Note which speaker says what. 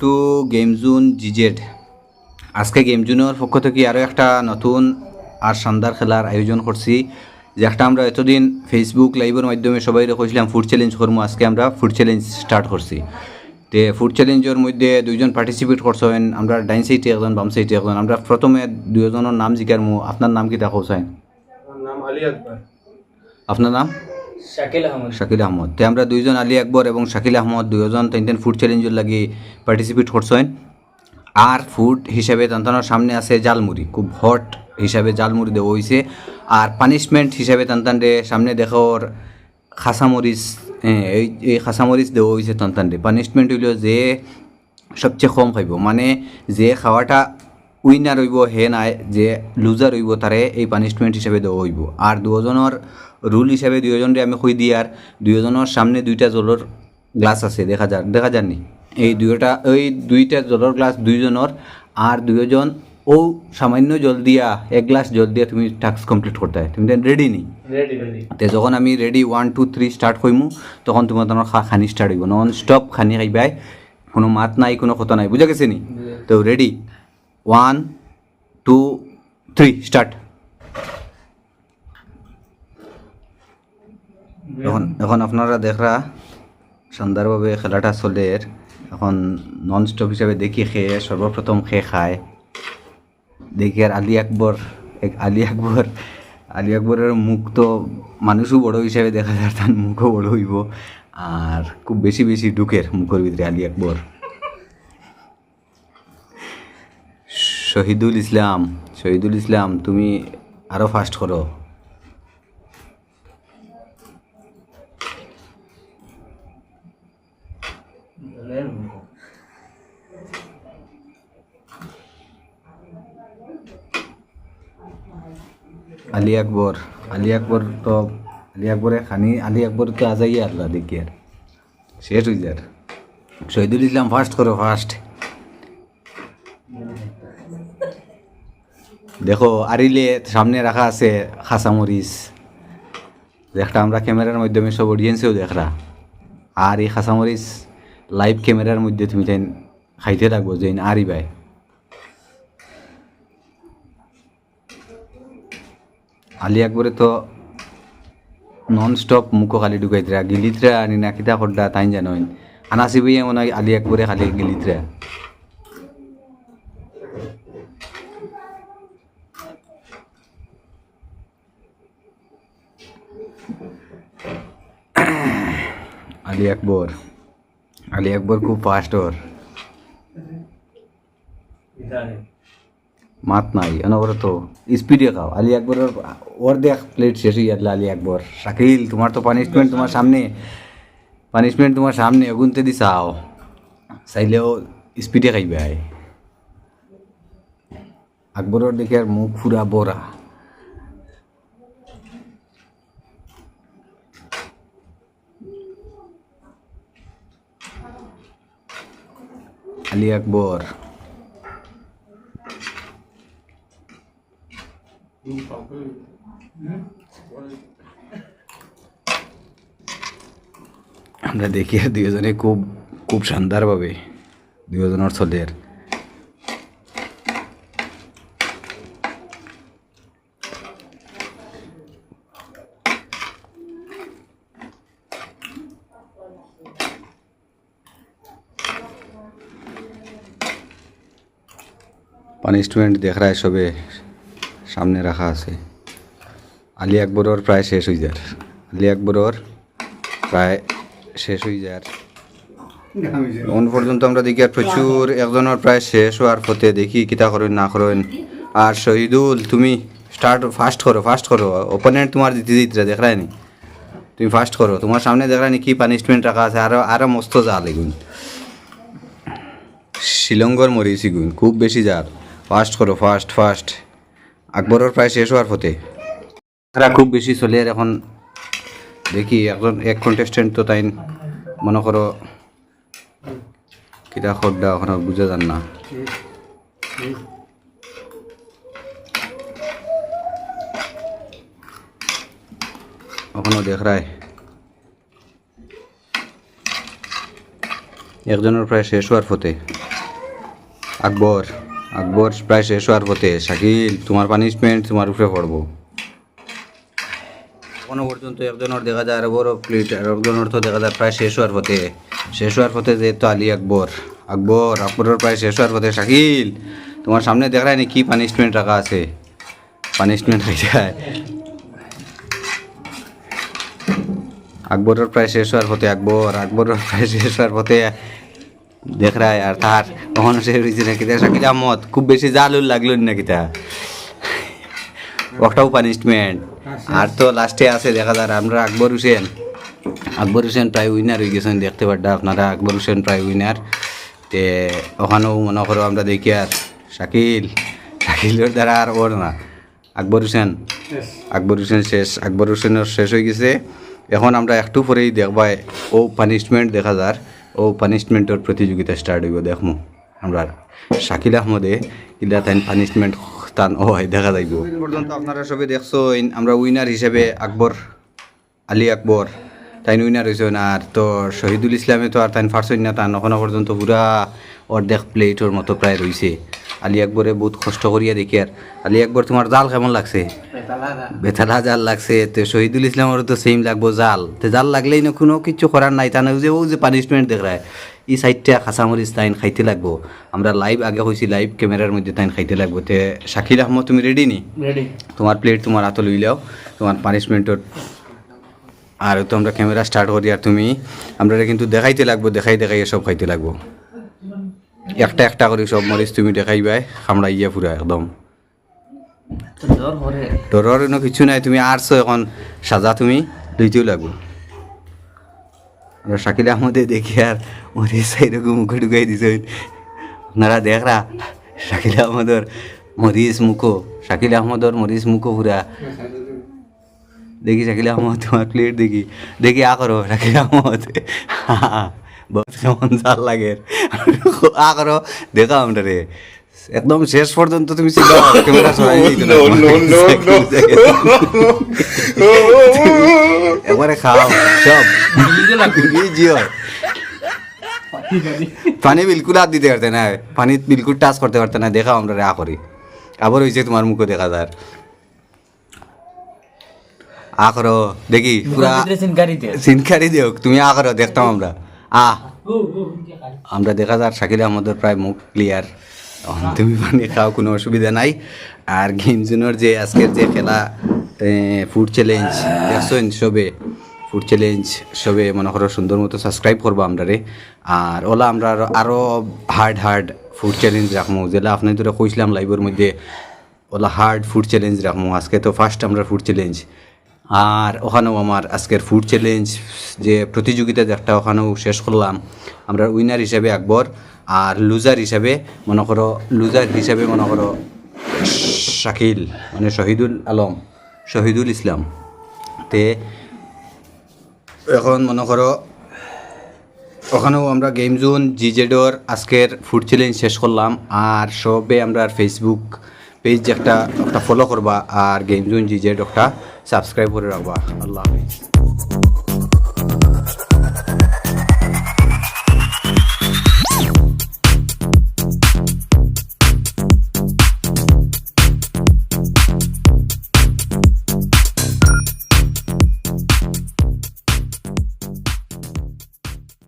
Speaker 1: Two game zone জিজেড আজকে game জোনের পক্ষ থেকে আরও একটা নতুন আর শানদার খেলার আয়োজন করছি যে একটা আমরা এতদিন ফেসবুক লাইভের মাধ্যমে সবাই কইছিলাম ফুড চ্যালেঞ্জ করব আজকে আমরা ফুড চ্যালেঞ্জ স্টার্ট করছি। তে ফুড চ্যালেঞ্জের মধ্যে দুইজন পার্টিসিপেট করছেন আমরা ডাইন সাইডে একজন বাম সাইডে একজন আমরা প্রথমে দুজনের নাম জিজ্ঞারমু আপনার নাম কি দেখো চাই
Speaker 2: নাম আলী আকবর।
Speaker 1: আপনার নাম?
Speaker 2: শাকিল আহমদ।
Speaker 1: তে আমরা দুইজন আলী আকবর এবং শাকিল আহমদ দুইজন তিনটেন ফুড চ্যালেঞ্জের লাগি পার্টিসিপেট করছেন। আর ফুড হিসাবে তান্তানোর সামনে আছে জালমুড়ি। খুব হট হিসাবে জালমুড়ি দেওয়া হয়েছে আর পানিশমেন্ট হিসাবে তান্তানরে সামনে দেখোর খাসামরিচ এই এই খাসামরিচ দেওয়া হয়েছে তান্তানরে। পানিশমেন্ট হইল যে সবচেয়ে কম খাইব। মানে যে খাওয়াটা উইনার হইব, হে নাই, যে লুজার হইব, তারে এই পানিশমেন্ট হিসাবে দেওয়া হইব। আর দুজনের রুল হিসাবে দুজনরে আমি কই দিই আর দুজনের সামনে দুইটা জলের গ্লাস আছে দেখা যার দেখা যাননি এই দুইটা ওই দুইটা জলের গ্লাস দুইজনের আর দুইজন ও সামান্য জল দিয়া এক গ্লাস জল দিয়া তুমি টাস্ক কমপ্লিট করতে হয়। তুমি রেডি নেই তে যখন আমি ready one two three start করমু তখন তোমার তোমার খা খানি স্টার্ট হইব। নন স্টপ খানি খাইবাই কোনো মাত নাই কোনো কথা নাই বুঝা গেছে নি? তো ready one two three start এখন এখন আপনারা দেখরা সুন্দরভাবে খেলাটা চলে, এখন নন স্টপ হিসাবে দেখি খেয়ে, সর্বপ্রথম খেয়ে খায়। দেখি আর আলী আকবর, এক আলী আকবর, আলী আকবরের মুখ তো মানুষও বড় হিসাবে দেখা যায়, তার মুখও বড় হইব। আর খুব বেশি বেশি ঢুকের মুখের ভিতরে আলী আকবর। শহীদুল ইসলাম শহীদুল ইসলাম, তুমি আরও ফাস্ট করো। আলী আকবর আলী আকবর তো, আলী আকবরে খানি, আলী আকবর তো আজাইয়া আল্লাহ দেখি আর শেষ হয়ে যার শহীদুল ইসলাম ফার্স্ট করো ফার্স্ট দেখো আরিলে সামনে রাখা আছে খাসামরিচ একটা আমরা ক্যামেরার মাধ্যমে সব অডিয়েন্সেও দেখরা আর এই খাসামরিচ লাইভ ক্যামেরার মধ্যে তুমি তাই খাইতে থাকব যে আরি ভাই আলী আকবরে তো নন স্টপ মুখো খালি ঢুকাইতরা গিলিতরা আনি না, কিতা খড্ডা তাই জানোই আনাসি বইয়ে মনে হয় আলী আকবরে খালি গিলিতরা আলী আকবর আলী আকবর খুব ফাস্ট ওর মাত নাই অনবরত স্পিডে খাও আলী আকবরের ওর দেখ প্লেট শেষ হয়ে যাতলা আলী আকবর শাকিল তোমার তো পানিশমেন্ট তোমার সামনে পানিশমেন্ট তোমার সামনে অগুনতে দি চাও চাইলেও স্পিডে খাইবে আয় আকবরের দেখে আর মুখ ফুরা বরা আলী আকবর আমরা দেখি দুজনে খুব খুব শানদারভাবে দুজনের চলের পানিশমেন্ট দেখ রায় সবে সামনে রাখা আছে। আলী আকবরর প্রায় শেষ হয়ে যার। আলী আকবরর প্রায় শেষ হয়ে যার। এখন পর্যন্ত আমরা দেখি আর প্রচুর একজনের প্রায় শেষ হওয়ার পথে দেখি কিতা করেন, না করেন। আর শহীদুল, তুমি স্টার্ট ফাস্ট করো ফাস্ট করো। ওপোনেন্ট তোমার দিতে দিতে দেখ রায়নি তুমি ফাস্ট করো। তোমার সামনে দেখ রায়নি কি পানিশমেন্ট রাখা আছে। আরও আরও মস্ত জাল এগুন শিলঙ্গর মরিস এগুন খুব বেশি জাল ফাস্ট করো ফাস্ট ফাস্ট আকবরের প্রায় শেষ হওয়ার পথে তারা খুব বেশি চলে আর এখন দেখি একজন, এক কন্টেস্টেন্ট তো তাই মনে করো কিতা খড্ডা ওখানে বুঝে যান না। এখনও দেখ একজনের প্রায় শেষ হওয়ার পথে আকবর। আকবর প্রায় শেষ হওয়ার পথে, শাকিল, তোমার পানিশমেন্ট তোমার উপরে পড়ব। এখনও পর্যন্ত একজনের দেখা যায় আরও বড় প্লেট আর একজনের তো দেখা যায় প্রায় শেষ হওয়ার পথে। শেষ হওয়ার পথে যেহেতু আলী আকবর। আকবর, আকবরের প্রায় শেষ হওয়ার পথে, শাকিল, তোমার সামনে দেখা যায় কি পানিশমেন্ট রাখা আছে? পানিশমেন্ট হয়ে যায়। আকবরের প্রায় শেষ হওয়ার পথে, আকবর, আকবরের প্রায় শেষ হওয়ার পথে দেখ রায় আর তার তখন সে রয়েছে নাকি শাকিল আহমদ খুব বেশি জালুল লাগল নাকি তা? ওটাও পানিশমেন্ট আর তো লাস্টে আছে দেখা যায় আমরা আকবর হোসেন। আকবর হোসেন প্রায় উইনার হয়ে গেছেন দেখতে পারটা আপনারা আকবর হোসেন প্রায় উইনার তে ওখানেও মনে করো আমরা দেখি আর শাকিল শাকিলের দ্বারা আর ওর না। আকবর হোসেন। আকবর হোসেন শেষ আকবর হোসেনের শেষ হয়ে গেছে। এখন আমরা একটু পরেই দেখবাই ও পানিশমেন্ট দেখা যার। ও পানিশমেন্টের প্রতিযোগিতা স্টার্ট হইব, দেখমু। আমরা শাকিল আহমদে কিলা তাই পানিশমেন্ট তান হয়, দেখা যাইব। পর্যন্ত আপনারা সবে দেখছ আমরা উইনার হিসেবে আকবর, আলী আকবর, তাইন উইনার হয়েছে আর তো শহীদুল ইসলামে তো আর তাইন ফার্স্ট না তান এখনও পর্যন্ত পুরা অর্ধেক প্লেটর মতো প্রায় রয়েছে আলী আকবরে বহুত কষ্ট করিয়া দেখি আর। আলী আকবর তোমার জাল কেমন লাগছে? বেতালা জাল লাগছে তো শহীদুল ইসলামেরও তো সেম লাগবো জাল। তো জাল লাগলেই না কোনো কিছু করার নাই তা যে ও যে পানিশমেন্ট দেখ রায় এই সাইডটা খাসামরিচ তাইন খাইতে লাগবো। আমরা লাইভ আগে হয়েছি লাইভ ক্যামেরার মধ্যে তাইন খাইতে লাগবো। তে শাকিল আহমদ তুমি রেডি নি? তোমার প্লেট তোমার হাতে লই লাও তোমার পানিশমেন্টর আর তো আমরা ক্যামেরা স্টার্ট করি আর তুমি আমরা কিন্তু দেখাইতে লাগবো দেখাই দেখাই সব খাইতে লাগবো। একটা একটা করে সব মরিচ তুমি দেখাইবাই খামড়া ইয়া পুরা একদম। ডরের কিছু নাই তুমি আরছো এখন সাজা তুমি লইতেও লাগবো। আমরা শাকিল আহমদে দেখি আর মরিচ এরকম মুখে ঢুকাই দিছে। আপনারা দেখরা শাকিল আহমদর মরিচ মুখো শাকিল আহমদর মরিচ মুখো পুরা। দেখি শাকিল আহমদ তোমার প্লেট দেখি। দেখি আ করো শাকিল আহমদ। বহুত জাল লাগে। আ করো দেখা আমরা রে। একদম শেষ পর্যন্ত তুমি চিন্তা ক্যামেরা সরাই একবারে খাও সব। জিও পানি বিলকুল হাত দিতে পারতে না। পানি বিলকুল টাচ করতে পারতে না। দেখাও আমরা রে আ করি আবার হয়েছে তোমার মুখে দেখা যায়। আ করো দেখি পুরা সিনকারি দিও তুমি আ করো দেখতাম আমরা। আ আমরা দেখা যার শাকিল আহমদের প্রায় মুখ ক্লিয়ার তুমি পানি খাও, কোনো অসুবিধা নাই। আর গেমজুনের যে আজকের যে খেলা ফুড চ্যালেঞ্জ দেখছেন সবে ফুড চ্যালেঞ্জ সবে মনে করো সুন্দর মতো সাবস্ক্রাইব করব আমরা রে। আর ওলা আমরা আরো- আরও হার্ড হার্ড ফুড চ্যালেঞ্জ রাখব যেটা আপনি তোরা কইছিলাম লাইভের মধ্যে, ওলা হার্ড ফুড চ্যালেঞ্জ রাখব আজকে তো ফার্স্ট আমরা ফুড চ্যালেঞ্জ আর ওখানেও আমার আজকের ফুড চ্যালেঞ্জ যে প্রতিযোগিতা একটা ওখানেও শেষ করলাম, আমরা উইনার হিসাবে আকবর আর লুজার হিসাবে মনে করো লুজার হিসাবে মনে করো শাকিল মানে শহীদুল আলম, শহীদুল ইসলাম। তে এখন মনে করো, ওখানেও আমরা গেম জোন জিজেডর আজকের ফুড চ্যালেঞ্জ শেষ করলাম, আর সবে আমরা ফেসবুক পেজ একটা একটা ফলো করবা, আর গেম জোন জিজেড একটা সাবস্ক্রাইব করে রাখবা। আল্লাহ হাফিজ।